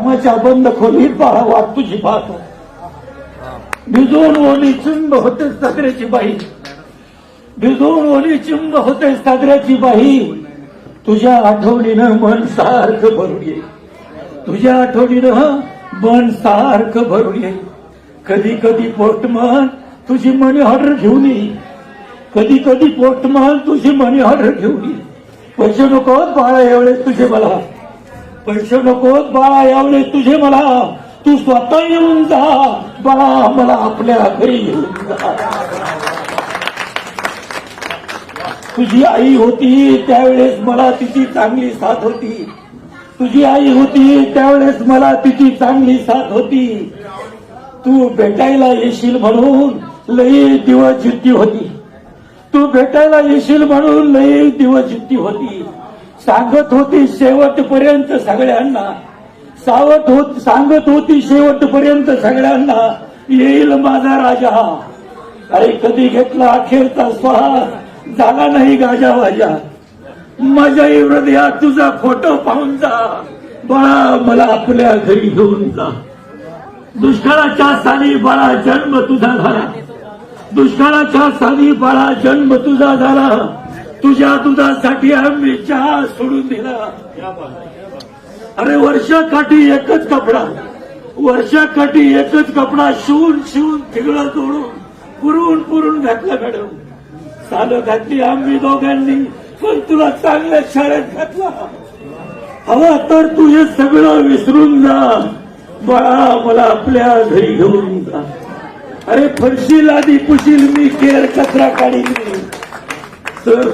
कामाच्या बंद खोलीत बाळा वाट तुझी पाहतो. भिजून ओली चिंब होते सागऱ्याची बाई. भिजून ओली चिंब होते सागऱ्याची बाई. तुझ्या आठवणीनं मन सारखं भरून ये. तुझ्या आठवणीनं मन सारखं भरून ये. कधी कधी पोस्टमन तुझी मनी ऑर्डर घेऊन ये. कधी कधी पोस्टमन तुझी मनी ऑर्डर घेऊन ये. पैसे नको बाळा एवढे तुझे मला. पैसे नकोत बाळा यावले तुझे मला. तू स्वतः येऊन जा. बाळा मला आपल्या घरी येऊन जा. तुझी आई होती त्यावेळेस मला तिची चांगली साथ होती. तुझी आई होती त्यावेळेस मला तिची चांगली साथ होती. तू भेटायला येशील म्हणून लई दिवस जिद्दी होती. तू भेटायला येशील म्हणून लई दिवस जिद्दी होती. सांगत होती शेवटपर्यंत सगळ्यांना. सावत होत सांगत होती शेवटपर्यंत सगळ्यांना येईल माझा राजा. अरे कधी घेतला अखेरचा स्वास झाला नाही गाजा वाजा. माझ्या हृदयात तुझा फोटो पाहून जा. बाळा मला आपल्या घरी घेऊन जा. दुष्काळाच्या साली बाळा जन्म तुझा झाला. दुष्काळाच्या साली बाळा जन्म तुझा झाला. तुझ्या दुधासाठी आम्ही चहा सोडून दिला. अरे वर्षाकाठी एकच कपडा. वर्षाकाठी एकच कपडा शिवून शिवून तिगळं तोडून पुरून पुरून घातला मॅडम. सालं घातली आम्ही दोघांनी पण तुला चांगल्या शाळेत घातला. हवा तर तू हे सगळं विसरून जा. बाळा मला आपल्या घरी घेऊन जा. अरे फरशील आधी पुशील मी केर कचरा काढील मी. तर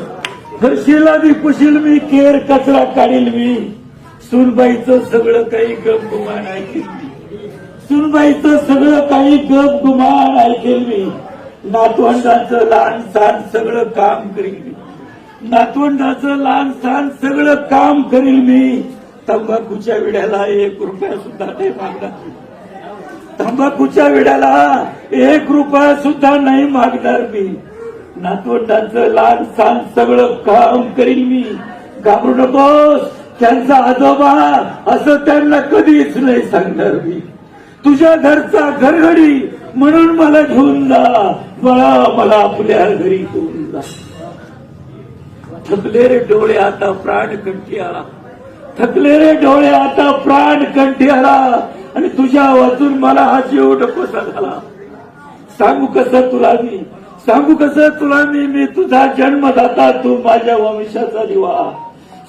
फरशील मी पुशील मी केर कचरा काढील मी. सुनबाईचं सगळं काही गप गुमान ऐकेल मी. सुनबाईचं सगळं काही गप गुमान ऐकेल मी. नातवंडाचं लहान सहान सगळं काम करील मी. नातवंडाचं लहान सहान सगळं काम करील मी. तंबाखूच्या विड्याला एक रुपया सुद्धा नाही मागणार. तंबाखूच्या विड्याला एक रुपया सुद्धा नाही मागणार मी. नातवंडांचं लहान सहान सगळं काम करील मी. घाबरू नकोस. त्यांचा आजोबा असं त्यांना कधीच नाही सांगणार मी. तुझ्या घरचा घरघडी म्हणून मला घेऊन जा. मला मला आपल्या घरी घेऊन जा. थकले रे डोळे आता प्राण कंठी आला थकले रे डोळे आता प्राण कंठी आला आणि तुझ्या वाचून मला हा जीव डकोसा झाला सांगू कसं तुला मी? सांगू कसं? तुला मी मी तुझा जन्मदाता तू माझ्या वंशाचा दिवा.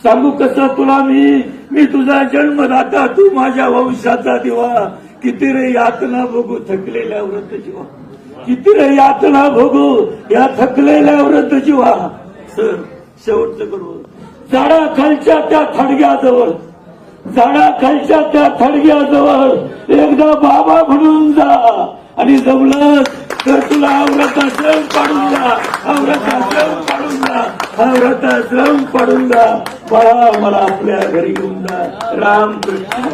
सांगू कसं? तुला मी मी तुझा जन्मदाता तू माझ्या वंशाचा दिवा. किती रे यातना बघू थकलेल्या व्रत जीवा किती रे यातना बघू या थकलेल्या व्रत जीवा सर शेवटचं करू. झाडा खालच्या त्या थडग्याजवळ. झाडा खालच्या त्या थडग्याजवळ. एकदा बाबा म्हणून जा. आणि जमलं तुला व्रताश्रम पाडून जा व्रताश्रम पाडून जा व्रताश्रम पाडून जा बाळा मला आपल्या घरी घेऊन जा. राम कृष्ण